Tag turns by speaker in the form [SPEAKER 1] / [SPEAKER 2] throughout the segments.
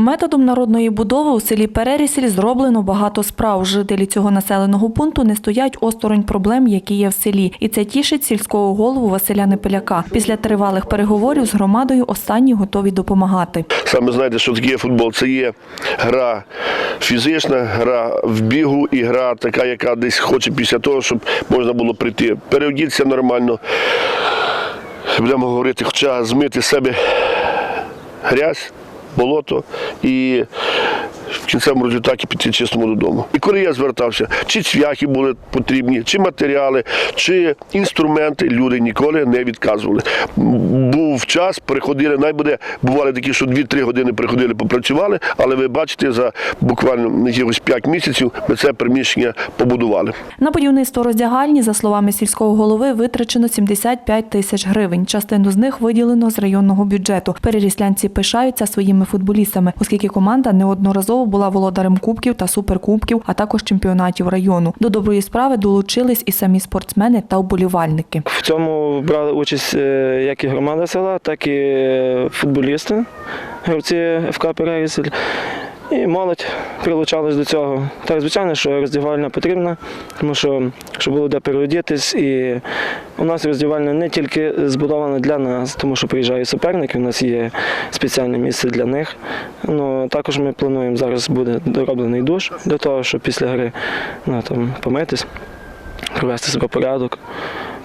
[SPEAKER 1] Методом народної будови у селі Перерісіль зроблено багато справ. Жителі цього населеного пункту не стоять осторонь проблем, які є в селі. І це тішить сільського голову Василя Непеляка. Після тривалих переговорів з громадою останні готові допомагати.
[SPEAKER 2] Саме знаєте, що таке футбол? Це є гра фізична, гра в бігу і гра така, яка десь хоче після того, щоб можна було прийти, переодітися нормально. Будемо говорити, хоча змити себе грязь, болото. І в кінцевому результаті піти чистому додому. І коли я звертався, чи цвяхи були потрібні, чи матеріали, чи інструменти, люди ніколи не відказували. Був час, приходили, найбуде, бували такі, що 2-3 години приходили, попрацювали, але ви бачите, за буквально якихось 5 місяців ми це приміщення побудували.
[SPEAKER 1] На будівництво роздягальні, за словами сільського голови, витрачено 75 тисяч гривень. Частину з них виділено з районного бюджету. Переріслянці пишаються своїми футболістами, оскільки команда неодноразово була володарем кубків та суперкубків, а також чемпіонатів району. До доброї справи долучились і самі спортсмени та вболівальники.
[SPEAKER 3] В цьому брали участь е, як і громада села, так і е, футболісти, гравці ФК Переясль. І молодь прилучалась до цього. Так, звичайно, що роздягальня потрібна, тому що щоб було де переодітись. І у нас роздягальня не тільки збудована для нас, тому що приїжджають суперники, у нас є спеціальне місце для них. Ну, також ми плануємо, зараз буде дороблений душ для того, щоб після гри ну, там, помитись, привести себе порядок.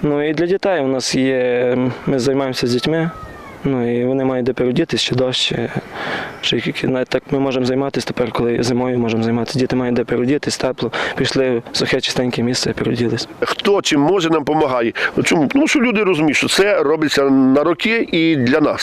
[SPEAKER 3] Ну і для дітей у нас є, ми займаємося з дітьми. Ну і вони мають де переодітись, ще дощ, чи, чи навіть так ми можемо займатися тепер, коли зимою можемо займатися. Діти мають де переодітись, тепло, пішли в сухе чистеньке місце, переоділись.
[SPEAKER 2] Хто чим може, нам допомагає. Ну, Чому? Тому що люди розуміють, що це робиться на роки і для нас.